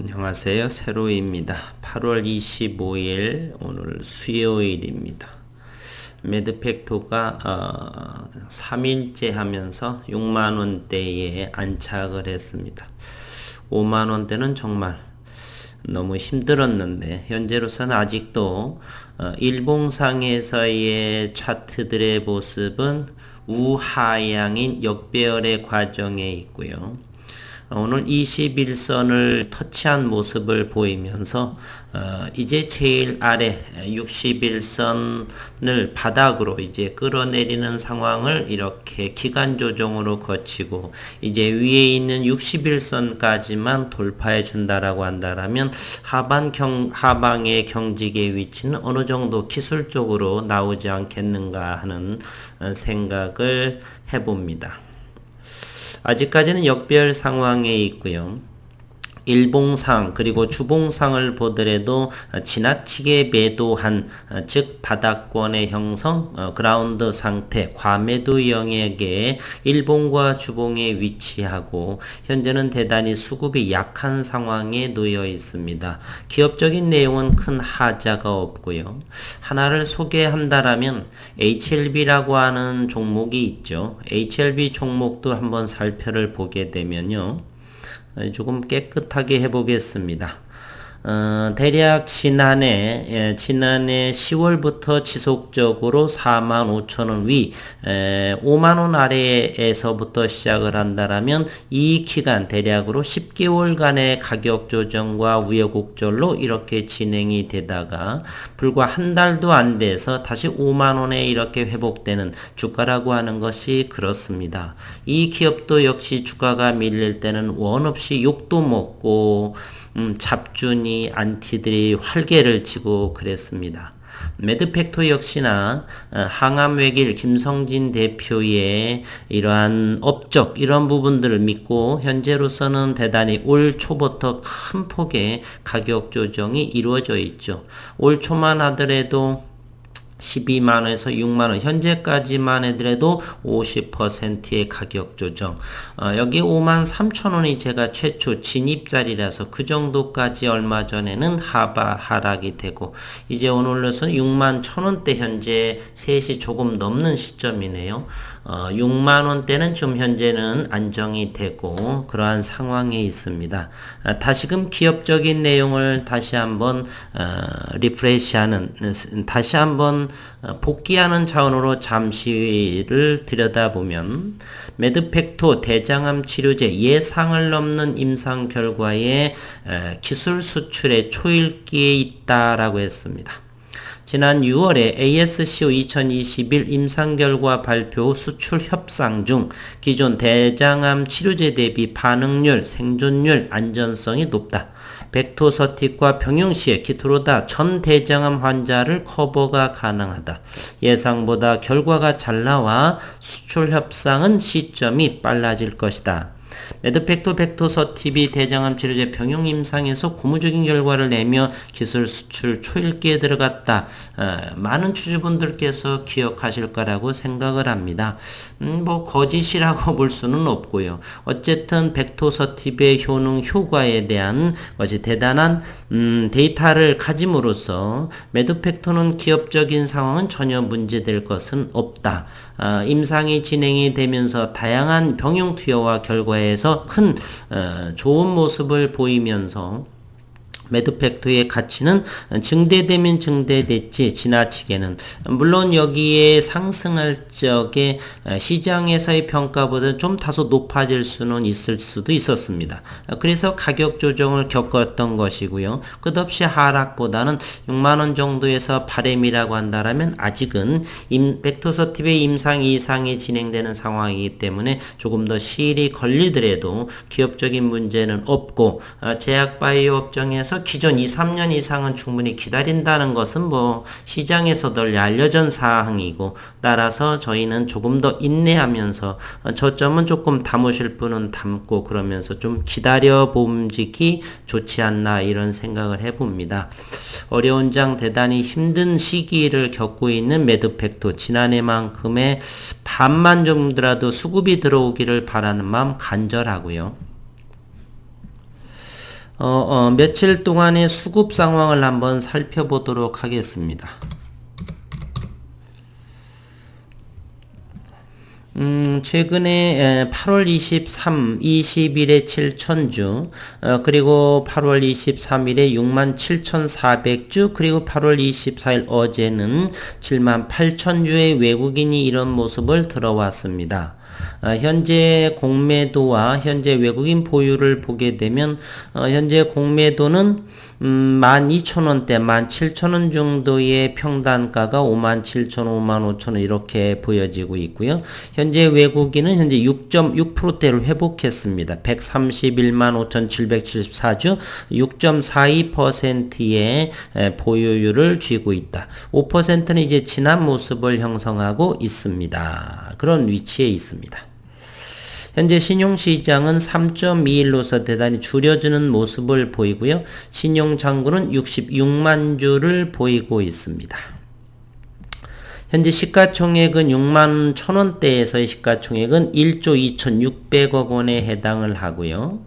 안녕하세요. 세로입니다. 8월 25일 오늘 수요일입니다. 매드팩토가 어, 3일째 하면서 6만 원대에 안착을 했습니다. 5만 원대는 정말 너무 힘들었는데 현재로서는 아직도 어, 일봉상에서의 차트들의 모습은 우하향인 역배열의 과정에 있고요. 오늘 21선을 터치한 모습을 보이면서 어, 이제 제일 아래 61선을 바닥으로 이제 끌어내리는 상황을 이렇게 기간 조정으로 거치고 이제 위에 있는 61선까지만 돌파해 준다라고 한다라면 하반 경 하방의 경직의 위치는 어느 정도 기술적으로 나오지 않겠는가 하는 어, 생각을 해봅니다. 아직까지는 역별 상황에 있고요. 일봉상 그리고 주봉상을 보더라도 지나치게 매도한 즉 바닥권의 형성 어, 그라운드 상태 과매도 영역에 일봉과 주봉에 위치하고 현재는 대단히 수급이 약한 상황에 놓여 있습니다. 기업적인 내용은 큰 하자가 없고요. 하나를 소개한다라면 HLB라고 하는 종목이 있죠. HLB 종목도 한번 살펴를 보게 되면요. 조금 깨끗하게 해보겠습니다. 어, 대략 지난해 예, 지난해 10월부터 지속적으로 4만 5천 원 위, 에, 5만 원 아래에서부터 시작을 한다라면 이 기간 대략으로 10개월간의 가격 조정과 우여곡절로 이렇게 진행이 되다가 불과 한 달도 안 돼서 다시 5만 원에 이렇게 회복되는 주가라고 하는 것이 그렇습니다. 이 기업도 역시 주가가 밀릴 때는 원 없이 욕도 먹고 음, 잡준이 안티들이 활개를 치고 그랬습니다. 매드팩토 역시나 어, 항암외길 김성진 대표의 이러한 업적 이런 부분들을 믿고 현재로서는 대단히 올 초부터 큰 폭의 가격 조정이 이루어져 있죠. 올 초만 하더라도 12만원에서 6만원 현재까지만 해더라도 50%의 가격 조정. 어, 여기 5만 3천원이 제가 최초 진입자리라서 그 정도까지 얼마 전에는 하바 하락이 되고 이제 오늘로서는 6만 천원대 현재 3시 조금 넘는 시점이네요. 어, 6만원대는 좀 현재는 안정이 되고 그러한 상황에 있습니다. 아, 다시금 기업적인 내용을 다시 한번 어, 리프레시하는 다시 한번 어, 복귀하는 차원으로 잠시를 들여다보면 매드팩토 대장암 치료제 예상을 넘는 임상 결과에 기술 수출의 초일기에 있다라고 했습니다. 지난 6월에 ASCO 2021 임상 결과 발표 수출 협상 중 기존 대장암 치료제 대비 반응률, 생존율, 안전성이 높다. 벡토서틱과 병용시에 키트로다 전 대장암 환자를 커버가 가능하다. 예상보다 결과가 잘 나와 수출 협상은 시점이 빨라질 것이다. 매드팩토 벡토서 TV 대장암 치료제 병용 임상에서 고무적인 결과를 내며 기술 수출 초일기에 들어갔다. 어, 많은 주주분들께서 기억하실 거라고 생각을 합니다. 음, 뭐 거짓이라고 볼 수는 없고요. 어쨌든 벡토서 TV의 효능 효과에 대한 것이 대단한 음, 데이터를 가짐으로써 매드팩토는 기업적인 상황은 전혀 문제될 것은 없다. 어, 임상이 진행이 되면서 다양한 병용 투여와 결과에 서큰 어, 좋은 모습을 보이면서 매드팩토의 가치는 증대되면 증대됐지 지나치게는 물론 여기에 상승할 적에 시장에서의 평가보다 좀 다소 높아질 수는 있을 수도 있었습니다. 그래서 가격 조정을 겪었던 것이고요. 끝없이 하락보다는 6만원 정도에서 바램이라고 한다면 아직은 임, 벡토서팁의 임상 이상이 진행되는 상황이기 때문에 조금 더 시일이 걸리더라도 기업적인 문제는 없고 어, 제약바이오 업종에서 기존 2, 3년 이상은 충분히 기다린다는 것은 뭐 시장에서도 알려진 사항이고 따라서 저희는 조금 더 인내하면서 저점은 조금 담으실 분은 담고 그러면서 좀 기다려 봄직이 좋지 않나 이런 생각을 해봅니다. 어려운 장 대단히 힘든 시기를 겪고 있는 매드팩토 지난해만큼의 반만 정도라도 수급이 들어오기를 바라는 마음 간절하고요. 어, 어, 며칠 동안의 수급 상황을 한번 살펴보도록 하겠습니다. 음, 최근에 8월 23, 20일에 7천주, 어, 그리고 8월 23일에 6만 7,400주, 그리고 8월 24일 어제는 7만 8천주의 외국인이 이런 모습을 들어왔습니다. 어, 현재 공매도와 현재 외국인 보유를 보게 되면 어, 현재 공매도는 음, 12,000원대, 17,000원 정도의 평단가가 57,000원, 55,000원 이렇게 보여지고 있고요. 현재 외국인은 현재 6.6%대로 회복했습니다. 131만 5,774주, 6.42%의 보유율을 쥐고 있다. 5%는 이제 지난 모습을 형성하고 있습니다. 그런 위치에 있습니다. 현재 신용시장은 3.21로서 대단히 줄여주는 모습을 보이고요. 신용장구는 66만 주를 보이고 있습니다. 현재 시가총액은 6만 천원대에서의 시가총액은 1조 2,600억 원에 해당을 하고요.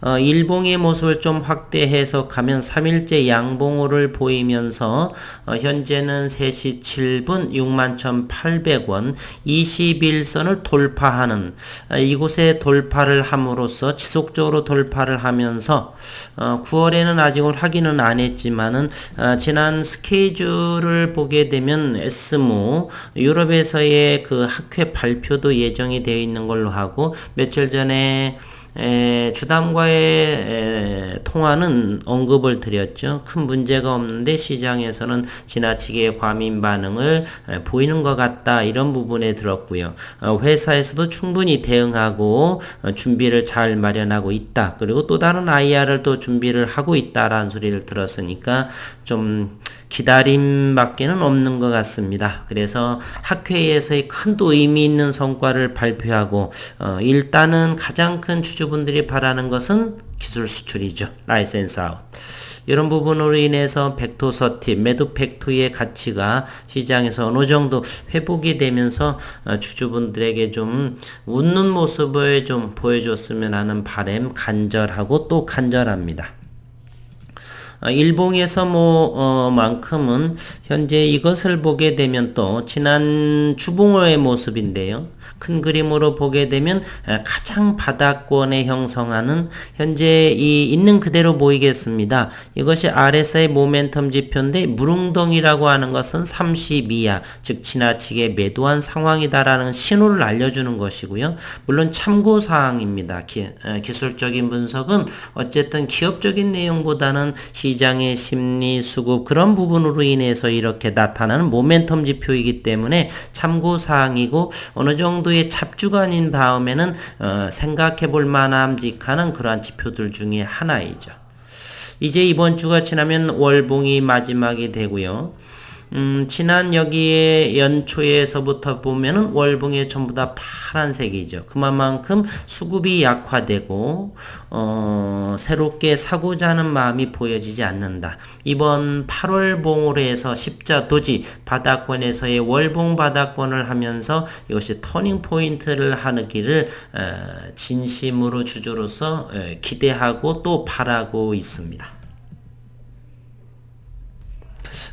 어, 일봉의 모습을 좀 확대 해석하면 3일째 양봉호를 보이면서 어, 현재는 3시 7분 61,800원 21선을 돌파하는 어, 이곳에 돌파를 함으로써 지속적으로 돌파를 하면서 어, 9월에는 아직은 확인은 안 했지만은 어, 지난 스케줄을 보게 되면 에스모 유럽에서의 그 학회 발표도 예정이 되어 있는 걸로 하고 며칠 전에 에, 주담과의 에, 통화는 언급을 드렸죠. 큰 문제가 없는데 시장에서는 지나치게 과민 반응을 에, 보이는 것 같다 이런 부분에 들었고요. 어, 회사에서도 충분히 대응하고 어, 준비를 잘 마련하고 있다. 그리고 또 다른 IR을 또 준비를 하고 있다라는 소리를 들었으니까 좀 기다림밖에는 없는 것 같습니다. 그래서 학회에서의 큰또 의미 있는 성과를 발표하고 어, 일단은 가장 큰 주주분들이 바라는 것은 기술 수출이죠. 라이센스 아웃. 이런 부분으로 인해서 벡토서티, 매도 팩토의 가치가 시장에서 어느 정도 회복이 되면서 어, 주주분들에게 좀 웃는 모습을 좀 보여줬으면 하는 바램 간절하고 또 간절합니다. 어, 일봉에서 뭐 어, 만큼은 현재 이것을 보게 되면 또 지난 주봉의 모습인데요. 큰 그림으로 보게 되면 가장 바닥권에 형성하는 현재 이 있는 그대로 보이겠습니다. 이것이 RSI 모멘텀 지표인데 무릉덩이라고 하는 것은 30 이하, 즉 지나치게 매도한 상황이다라는 신호를 알려주는 것이고요. 물론 참고 사항입니다. 기, 기술적인 분석은 어쨌든 기업적인 내용보다는 시 장의 심리, 수급 그런 부분으로 인해서 이렇게 나타나는 모멘텀 지표이기 때문에 참고 사항이고 어느 정도의 잡주간인 다음에는 어, 생각해 볼 만함직하는 그러한 지표들 중에 하나이죠. 이제 이번 주가 지나면 월봉이 마지막이 되고요. 음, 지난 여기에 연초에서부터 보면은 월봉이 전부 다 파란색이죠. 그만큼 수급이 약화되고, 어, 새롭게 사고자 하는 마음이 보여지지 않는다. 이번 8월 봉으로 해서 십자 도지 바닥권에서의 월봉 바닥권을 하면서 이것이 터닝 포인트를 하기를 어, 진심으로 주주로서 어, 기대하고 또 바라고 있습니다.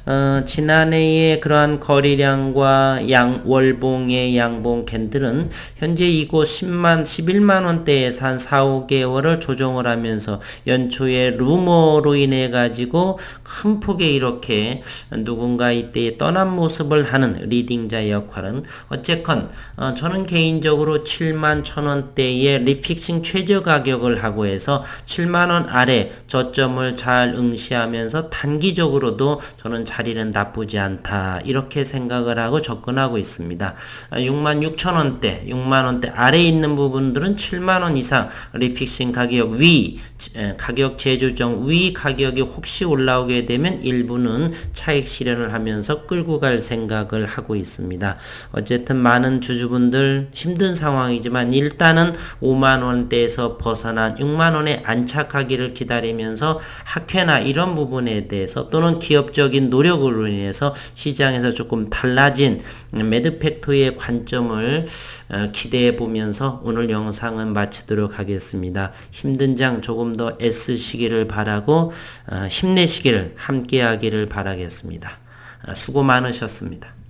어, 지난해의 그러한 거래량과 양 월봉의 양봉 캔들은 현재 이곳 10만 11만 원대에서 한 4, 5개월을 조정을 하면서 연초에 루머로 인해 가지고 큰 폭의 이렇게 누군가 이때 떠난 모습을 하는 리딩자 역할은 어쨌건 어, 저는 개인적으로 7만 천 원대의 리픽싱 최저 가격을 하고 해서 7만 원 아래 저점을 잘 응시하면서 단기적으로도 저는 자리는 나쁘지 않다. 이렇게 생각을 하고 접근하고 있습니다. 6만 6천 원대, 6만 원대 아래 있는 부분들은 7만 원 이상 리픽싱 가격 위, 가격 재조정 위 가격이 혹시 올라오게 되면 일부는 차익 실현을 하면서 끌고 갈 생각을 하고 있습니다. 어쨌든 많은 주주분들 힘든 상황이지만 일단은 5만 원대에서 벗어난 6만 원에 안착하기를 기다리면서 학회나 이런 부분에 대해서 또는 기업적 인 적극적인 노력으로 인해서 시장에서 조금 달라진 매드팩토리의 관점을 어, 기대해 보면서 오늘 영상은 마치도록 하겠습니다. 힘든 장 조금 더 애쓰시기를 바라고 어, 힘내시기를 함께 하기를 바라겠습니다. 어, 수고 많으셨습니다.